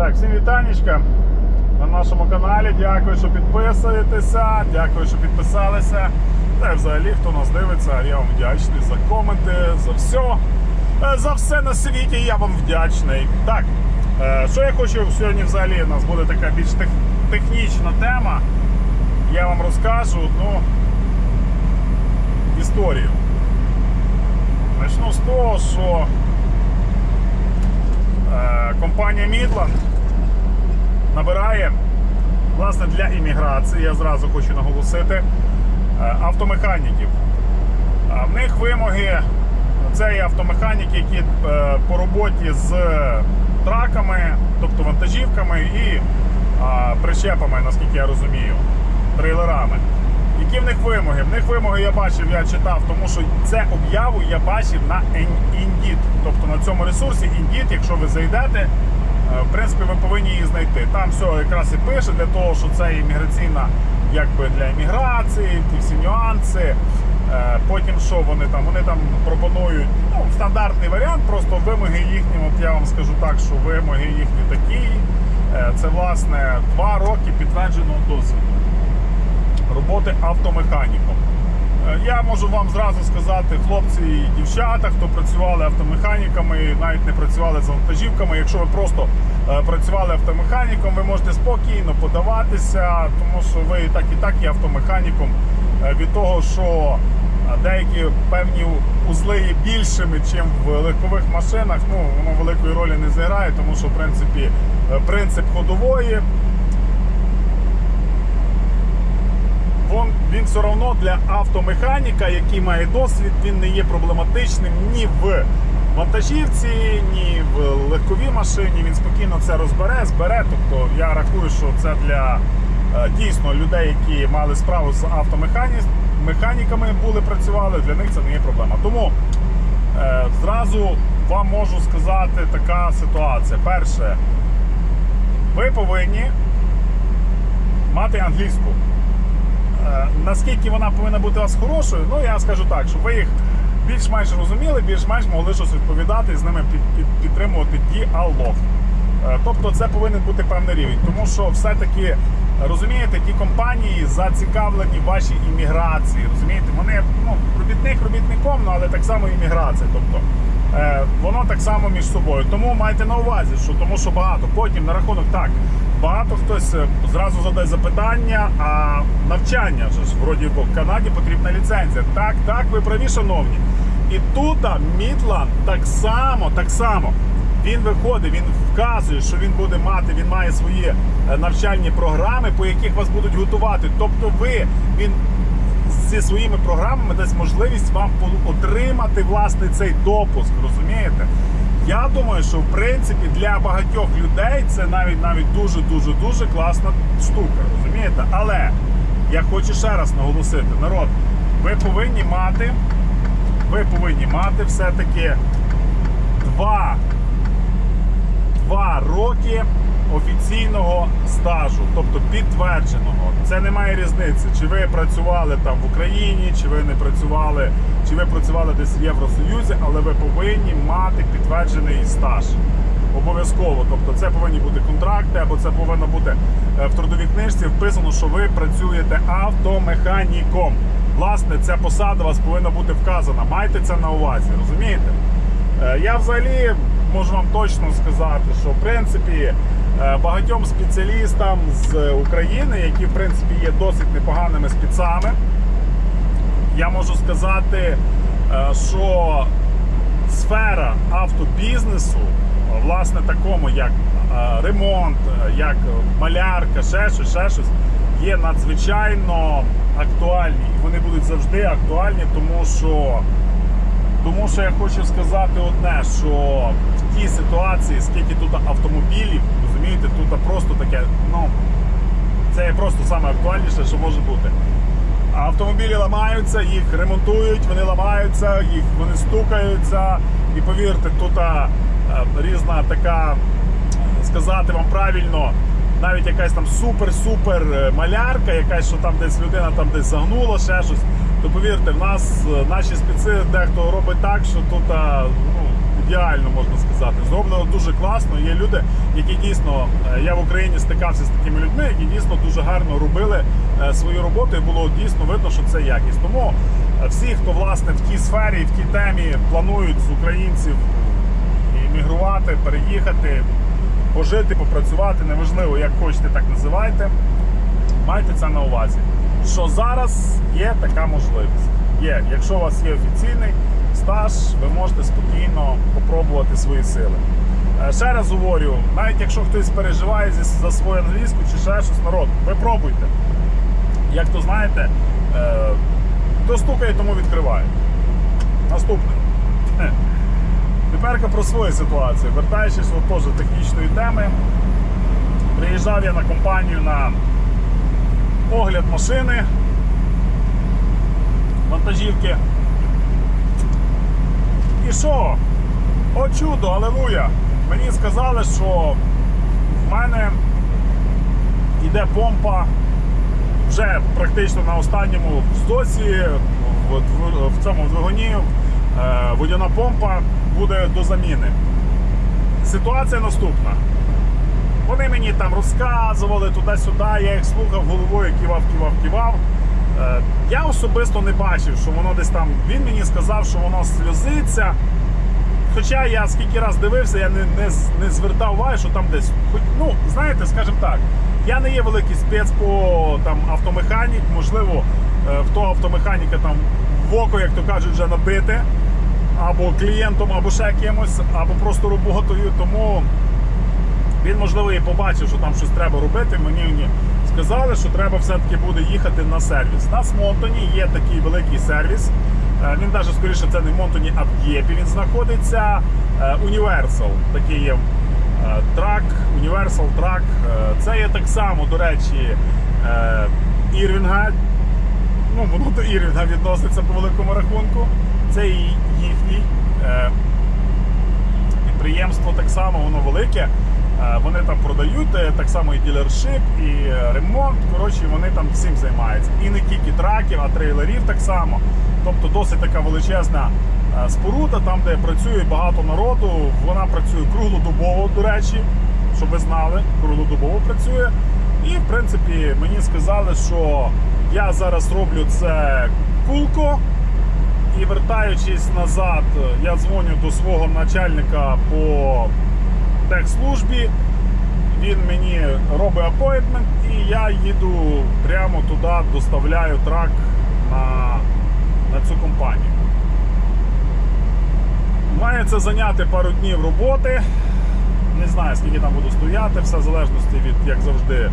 Так, всім вітанечка на нашому каналі. Дякую, що підписуєтеся, дякую, що підписалися. Та й взагалі, хто нас дивиться, я вам вдячний за коменти, за все. За все на світі я вам вдячний. Так, е, що я хочу сьогодні взагалі, у нас буде така більш тех- технічна тема. Я вам розкажу одну історію. Почну з того, що е, компанія Midland набирає власне для імміграції, я зразу хочу наголосити, е, автомеханіків. В них вимоги це є автомеханіки, які е, по роботі з траками, тобто вантажівками і причепами, наскільки я розумію, трейлерами. Які в них вимоги? В них вимоги я бачив, я читав, тому що це об'яву я бачив на Indeed. Тобто на цьому ресурсі Indeed, якщо ви зайдете, в принципі, ви повинні її знайти. Там все якраз і пише для того, що це імміграційна, якби для імміграції, ті всі нюанси. Е, Потім що вони там? Вони там пропонують ну, стандартний варіант, просто вимоги їхні. От я вам скажу так, що вимоги їхні такі. Е, Це власне два роки підтвердженого досвіду роботи автомеханіком. Я можу вам зразу сказати, хлопці і дівчата, хто працювали автомеханіками, навіть не працювали за вантажівками. Якщо ви просто е, працювали автомеханіком, ви можете спокійно подаватися, тому що ви так і так є автомеханіком Е, від того, що деякі певні узли є більшими, ніж в легкових машинах. Ну воно великої ролі не зіграє, тому що в принципі е, принцип ходової. Вон, він все одно для автомеханіка, який має досвід, він не є проблематичним ні в вантажівці, ні в легковій машині. Він спокійно це розбере, збере. Тобто я рахую, що це для е, дійсно людей, які мали справу з автомеханіками, були працювали, для них це не є проблема. Тому е, зразу вам можу сказати така ситуація. Перше, ви повинні мати англійську. Е, Наскільки вона повинна бути у вас хорошою, ну я скажу так, щоб ви їх більш-менш розуміли, більш-менш могли щось відповідати і з ними під, під, підтримувати діалог. Е, Тобто це повинен бути певний рівень, тому що все-таки е, розумієте, ті компанії зацікавлені вашій імміграції. Розумієте, вони ну, робітник робітником, ну, але так само імміграція. Тобто воно так само між собою. Тому майте на увазі, що тому що багато. Потім на рахунок так. Багато хтось е, зразу задасть запитання, а навчання ж вроді бо в Канаді потрібна ліцензія. Так, так, ви праві, шановні. І тут Мідланд так само, так само. Він виходить, він вказує, що він буде мати, він має свої е, навчальні програми, по яких вас будуть готувати. Тобто, ви він зі своїми програмами дасть можливість вам отримати власне цей допуск. Розумієте? Я думаю, що в принципі для багатьох людей це навіть навіть дуже дуже дуже класна штука. Розумієте? Але я хочу ще раз наголосити, народ, ви повинні мати, ви повинні мати все-таки два два роки офіційного стажу, тобто підтвердженого. Це не має різниці, чи ви працювали там в Україні, чи ви не працювали, чи ви працювали десь в Євросоюзі, але ви повинні мати підтверджений стаж. Обов'язково, тобто це повинні бути контракти, або це повинно бути е, в трудовій книжці вписано, що ви працюєте автомеханіком. Власне, ця посада у вас повинна бути вказана. Майте це на увазі, розумієте? Е, Я взагалі можу вам точно сказати, що в принципі багатьом спеціалістам з України, які в принципі є досить непоганими спецами, я можу сказати, е, що сфера автобізнесу, е, власне, такому як е, ремонт, е, як малярка, ще щось, ще щось, є надзвичайно актуальні. І вони будуть завжди актуальні, тому що. Тому що я хочу сказати одне, що в тій ситуації, скільки тут автомобілів, розумієте, тут просто таке, ну це просто саме актуальніше, що може бути. Автомобілі ламаються, їх ремонтують, вони ламаються, їх вони стукаються. І повірте, тут а, різна така, сказати вам правильно, навіть якась там супер-супер е, малярка, якась, що там десь людина там десь загнула, ще щось. То повірте, в нас е, наші спеці дехто робить так, що тут а, ідеально можна сказати. Зроблено дуже класно. Є люди, які дійсно е, я в Україні стикався з такими людьми, які дійсно дуже гарно робили е, свою роботу, і було дійсно видно, що це якість. Тому е, всі, хто власне в тій сфері, в тій темі планують з українців іммігрувати, переїхати, пожити, попрацювати, неважливо, як хочете, так називайте. Майте це на увазі. Що зараз є така можливість. Є, якщо у вас є офіційний стаж, ви можете спокійно попробувати свої сили. Е, Ще раз говорю, навіть якщо хтось переживає за свою англійську чи ще щось народ, ви пробуйте. Як то знаєте, е, хто стукає, тому відкриває. Наступне. Тепер про свою ситуацію. Вертаючись до теж технічної теми, приїжджав я на компанію на огляд машини вантажівки. І що? О чудо, алелуя! Мені сказали, що в мене йде помпа вже практично на останньому стосі в, дв- в цьому двигуні е, водяна помпа буде до заміни. Ситуація наступна. Вони мені там розказували туди-сюди, я їх слухав головою, кивав, кивав, кивав. Е, Я особисто не бачив, що воно десь там. Він мені сказав, що воно сльозиться. Хоча я скільки раз дивився, я не, не, не звертав уваги, що там десь. Хоч, ну, знаєте, скажімо так, я не є великий спец по там, автомеханік, можливо, е, в того автомеханіка там в око, як то кажуть, вже набите, або клієнтом, або ще кимось, або просто роботою. Тому він, можливо, і побачив, що там щось треба робити. Мені ні. Сказали, що треба все-таки буде їхати на сервіс. У нас в Монтоні є такий великий сервіс. Е, Він навіть скоріше це не в Монтоні, а в Єпі. Він знаходиться Universal. Такий є е, трак, Universal трак. Е, Це є так само, до речі, Ірвінга. Ну, воно до Ірвінга відноситься по великому рахунку. Це і їхній. підприємство так само, воно велике. Е, Вони там продають е, так само і ділершип, і е, ремонт. Коротше, вони там всім займаються. І не тільки траків, а трейлерів так само. Тобто досить така величезна споруда, там, де працює багато народу. Вона працює круглодобово, до речі, щоб ви знали, круглодобово працює. І в принципі мені сказали, що я зараз роблю це кулко. І вертаючись назад, я дзвоню до свого начальника по техслужбі. Він мені робить апойтмент і я їду прямо туди, доставляю трак на, на цю компанію. Має це зайняти пару днів роботи. Не знаю, скільки там буду стояти, все в залежності від, як завжди,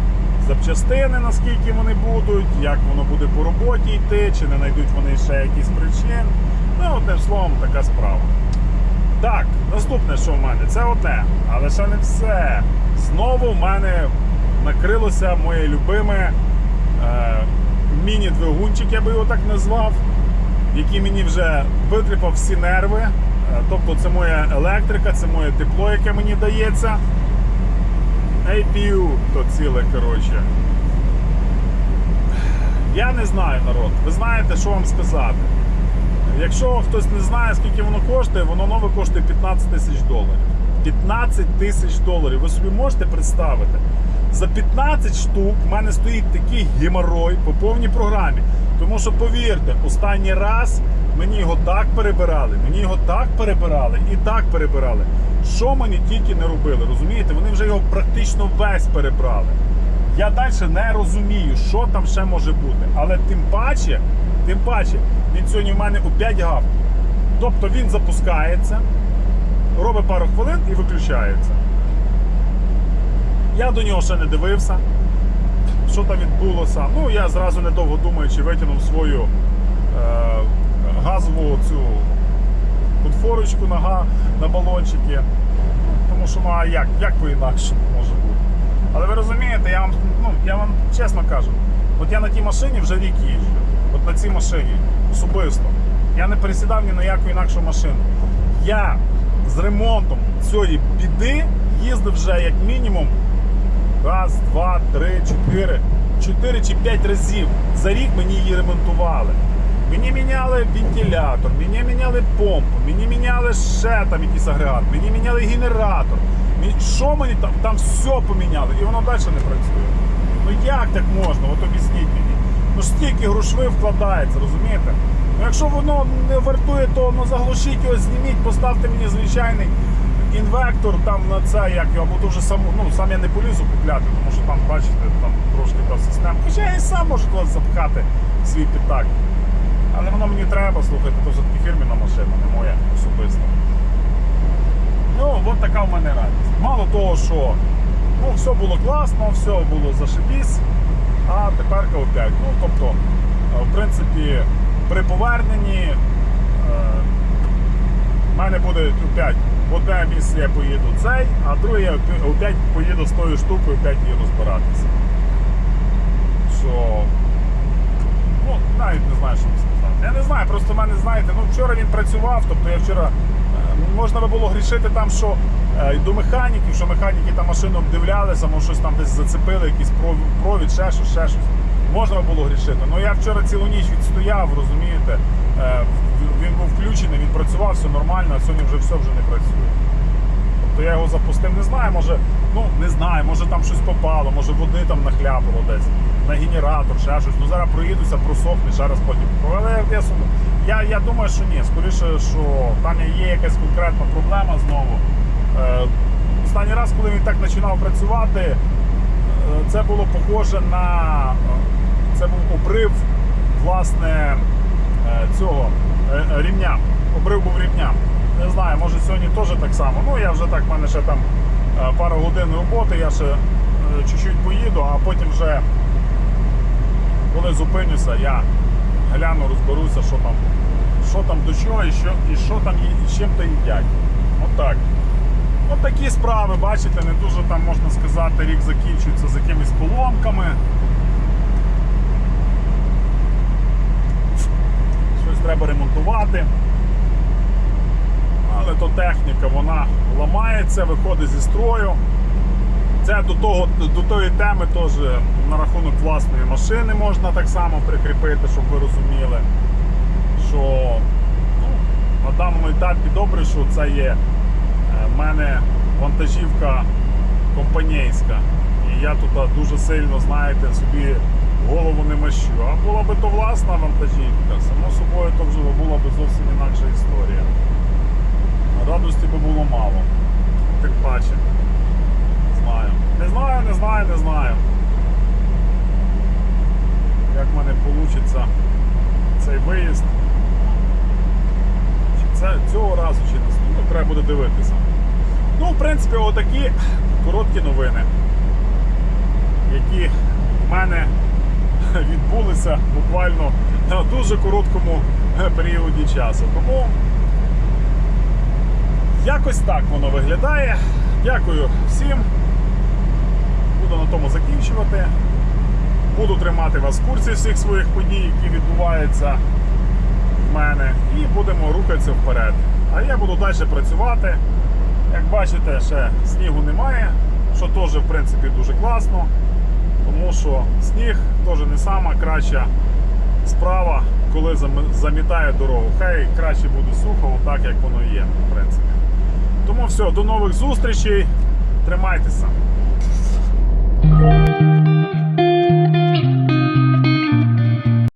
запчастини, наскільки вони будуть, як воно буде по роботі йти, чи не знайдуть вони ще якісь причин. Ну, одним словом, така справа. Так, наступне, що в мене, це оте, але ще не все. Знову в мене накрилося моє любиме е, міні-двигунчик, я би його так назвав, який мені вже витріпав всі нерви. Е, Тобто це моя електрика, це моє тепло, яке мені дається. APU то ціле, коротше. Я не знаю, народ. Ви знаєте, що вам сказати. Якщо хтось не знає, скільки воно коштує, воно нове коштує 15 тисяч доларів. 15 тисяч доларів. Ви собі можете представити? За 15 штук в мене стоїть такий геморой по повній програмі. Тому що, повірте, останній раз мені його так перебирали, мені його так перебирали і так перебирали. Що мені тільки не робили, розумієте? Вони вже його практично весь перебрали. Я далі не розумію, що там ще може бути. Але тим паче, тим паче, він сьогодні в мене у 5 гав. Тобто він запускається, робить пару хвилин і виключається. Я до нього ще не дивився, що там відбулося. Ну, я зразу недовго думаючи, витягнув свою е, газову цю подфорочку на, на балончики. Тому що ну а як, як по-інакше може бути? Але ви розумієте, я вам, ну, я вам чесно кажу, от я на тій машині вже рік їжджу. От на цій машині особисто. Я не пересідав ні на яку інакшу машину. Я з ремонтом цієї біди їздив вже як мінімум раз, два, три, чотири, чотири чи п'ять разів. За рік мені її ремонтували. Мені міняли вентилятор, мені міняли помпу, мені міняли ще там якийсь агрегат, мені міняли генератор. Що мені там? Там все поміняли, і воно далі не працює. Ну як так можна? От об'ясніть мені. Ну стільки грошви вкладається, розумієте? Ну якщо воно не вартує, то ну заглушіть його, зніміть, поставте мені звичайний інвектор там на це, як його, або то вже сам, ну, сам я не полізу купляти, тому що там, бачите, там трошки та система. Хоча я і сам можу туди запхати свій пітак. Але воно мені треба, слухайте, то все-таки фірміна машина, не моя особиста. Ну, от така в мене радість. Мало того, що ну, все було класно, все було зашибісь, а тепер опять. Ну, тобто, е, в принципі, при поверненні е, в мене буде опять в одне місце я поїду цей, а друге опять поїду з тою штукою, опять їду збиратися. Що Ну, навіть не знаю, що вам сказати. Я не знаю, просто в мене, знаєте, ну вчора він працював, тобто я вчора можна би було грішити там, що е, й до механіків, що механіки там машину обдивлялися, може щось там десь зацепили, якийсь пров- провід, ще щось, ще щось. Можна би було грішити. Ну я вчора цілу ніч відстояв, розумієте. Е, Він був включений, він працював, все нормально, а сьогодні вже все вже не працює. Тобто я його запустив, не знаю, може, ну не знаю, може там щось попало, може води там нахляпало десь, на генератор, ще щось. Ну зараз проїдуся, просохне, ще раз потім. Але я, сум- я, я думаю, що ні. Скоріше, що там є якась конкретна проблема знову. Е, останній раз, коли він так починав працювати, е, це було похоже на е, це був обрив власне е, цього е, е, рівня. Обрив був рівня. Не знаю, може сьогодні теж так само. Ну я вже так, в мене ще там е, пару годин роботи, я ще чуть-чуть поїду, а потім вже, коли зупинюся, я гляну, розберуся, що там, що там до чого і що, і що там і чим то їдять. Отак. От такі справи, бачите, не дуже там можна сказати, рік закінчується з якимись поломками. Щось треба ремонтувати. Але то техніка, вона ламається, виходить зі строю. Це до, того, до тої теми теж на рахунок власної машини можна так само прикріпити, щоб ви розуміли, що ну, на даному етапі добре, що це є е, в мене вантажівка компанійська. І я тут дуже сильно, знаєте, собі голову не мащу. А була би то власна вантажівка, само собою то вже була б зовсім інакша історія. Радості би було мало. Тим паче. Знаю. Не знаю, не знаю, не знаю. Як в мене вийде цей виїзд. Чи це цього разу, чи не ну, треба буде дивитися. Ну, в принципі, отакі короткі новини, які в мене відбулися буквально на дуже короткому періоді часу. Тому якось так воно виглядає. Дякую всім. Буду на тому закінчувати. Буду тримати вас в курсі всіх своїх подій, які відбуваються в мене, і будемо рухатися вперед. А я буду далі працювати. Як бачите, ще снігу немає, що теж в принципі дуже класно, тому що сніг теж не сама краща справа, коли замітає дорогу. Хай краще буде сухо, так як воно є, в принципі. Тому все, до нових зустрічей. Тримайтеся. Thank you.